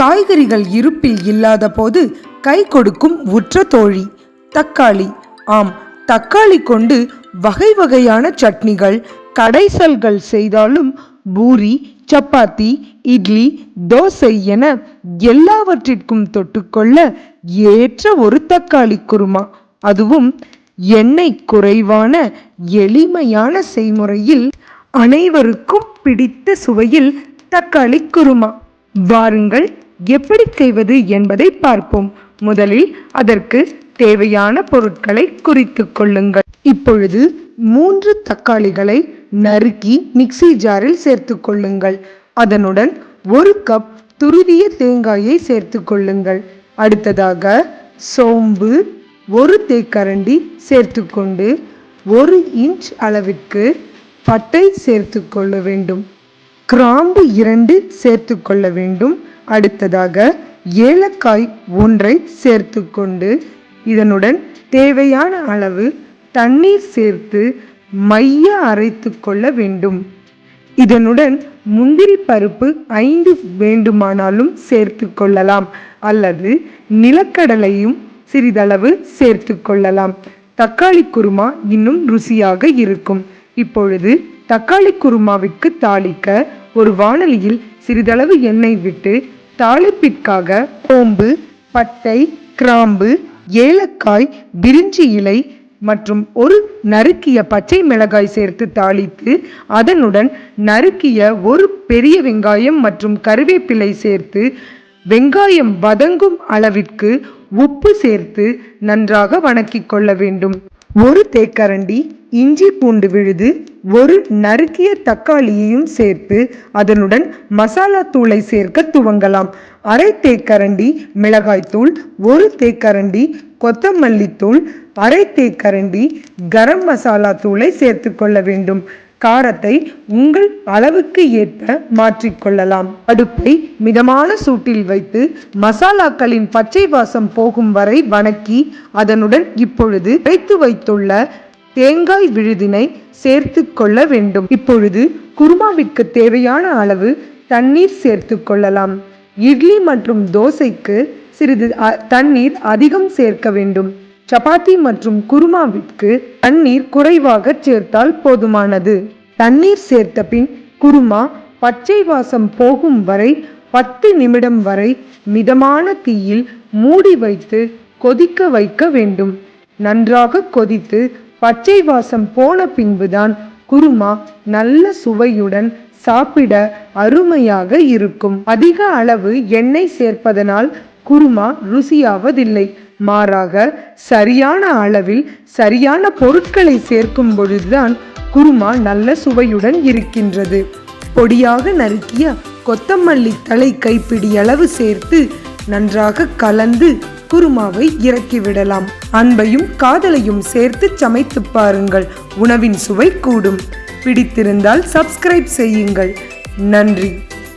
காய்கறிகள் இருப்பில் இல்லாத போது கை கொடுக்கும் உற்ற தோழி தக்காளி. ஆம் தக்காளி கொண்டு வகை வகையான சட்னிகள் கடைசல்கள் செய்தாலும் பூரி சப்பாத்தி இட்லி தோசை என எல்லாவற்றிற்கும் தொட்டுக்கொள்ள ஏற்ற ஒரு தக்காளி குருமா. அதுவும் எண்ணெய் குறைவான எளிமையான செய்முறையில் அனைவருக்கும் பிடித்த சுவையில் தக்காளி குருமா. வாருங்கள் எப்படி செய்வது என்பதை பார்ப்போம். முதலில் அதற்கு தேவையான பொருட்களை குறித்துக் கொள்ளுங்கள். இப்பொழுது மூன்று தக்காளிகளை நறுக்கி மிக்ஸி ஜாரில் சேர்த்துக் கொள்ளுங்கள். அதனுடன் ஒரு கப் துருவிய தேங்காயை சேர்த்து கொள்ளுங்கள். அடுத்ததாக சோம்பு ஒரு தேக்கரண்டி சேர்த்துக்கொண்டு ஒரு இன்ச் அளவிற்கு பட்டை சேர்த்து கொள்ள வேண்டும். கிராம்பு இரண்டு சேர்த்து கொள்ள வேண்டும். அடுத்ததாக ஏலக்காய் ஒன்றை சேர்த்துக்கொண்டு இதனுடன் தேவையான அளவு தண்ணீர் சேர்த்து மைய அரைத்து கொள்ள வேண்டும். இதனுடன் முந்திரி பருப்பு ஐந்து வேண்டுமானாலும் சேர்த்து கொள்ளலாம் அல்லது நிலக்கடலையும் சிறிதளவு சேர்த்து கொள்ளலாம். தக்காளி குருமா இன்னும் ருசியாக இருக்கும். இப்பொழுது தக்காளி குருமாவிற்கு தாளிக்க ஒரு வானலியில் சிறிதளவு எண்ணெய் விட்டு தாளிப்பிற்காக சோம்பு பட்டை கிராம்பு ஏலக்காய் பிரிஞ்சி இலை மற்றும் ஒரு நறுக்கிய பச்சை மிளகாய் சேர்த்து தாளித்து அதனுடன் நறுக்கிய ஒரு பெரிய வெங்காயம் மற்றும் கருவேப்பிலை சேர்த்து வெங்காயம் வதங்கும் அளவிற்கு உப்பு சேர்த்து நன்றாக வணக்கிக் கொள்ள வேண்டும். ஒரு தேக்கரண்டி இஞ்சி பூண்டு விழுது ஒரு நறுக்கிய தக்காளியையும் சேர்த்து அதனுடன் மசாலா தூளை சேர்க்க துவங்கலாம். அரை தேக்கரண்டி மிளகாய்த்தூள் ஒரு தேக்கரண்டி கொத்தமல்லி தூள் அரை தேக்கரண்டி கரம் மசாலா தூளை சேர்த்து கொள்ள வேண்டும். காரத்தை உங்கள் அளவுக்கு ஏற்ப மாற்றிக்கொள்ளலாம். அடுப்பை மிதமான சூட்டில் வைத்து மசாலாக்களின் பச்சை வாசம் போகும் வரை வணக்கி அதனுடன் இப்பொழுது வைத்து வைத்துள்ள தேங்காய் விழுதினை சேர்த்து கொள்ள வேண்டும். இப்பொழுது குருமாவிற்கு தேவையான அளவு தண்ணீர் சேர்த்து கொள்ளலாம். இட்லி மற்றும் தோசைக்கு சிறிது அ- தண்ணீர் அதிகம் சேர்க்க வேண்டும். சப்பாத்தி மற்றும் குருமாவிற்கு தண்ணீர் குறைவாக சேர்த்தால் போதுமானது. தண்ணீர் சேர்த்த பின் குருமா பச்சை வாசம் போகும் வரை பத்து நிமிடம் வரை மிதமான தீயில் மூடி வைத்து கொதிக்க வைக்க வேண்டும். நன்றாக கொதித்து பச்சை வாசம் போன பின்புதான் குருமா நல்ல சுவையுடன் சாப்பிட அருமையாக இருக்கும். அதிக அளவு எண்ணெய் சேர்ப்பதனால் குருமா ருசியாவதில்லை. மாறாக சரியான அளவில் சரியான பொருட்களை சேர்க்கும் பொழுதுதான் குருமா நல்ல சுவையுடன் இருக்கின்றது. பொடியாக நறுக்கிய கொத்தமல்லி தலை கைப்பிடி அளவு சேர்த்து நன்றாக கலந்து குருமாவை இறக்கிவிடலாம். அன்பையும் காதலையும் சேர்த்து சமைத்து பாருங்கள். உணவின் சுவை கூடும். பிடித்திருந்தால் சப்ஸ்கிரைப் செய்யுங்கள். நன்றி.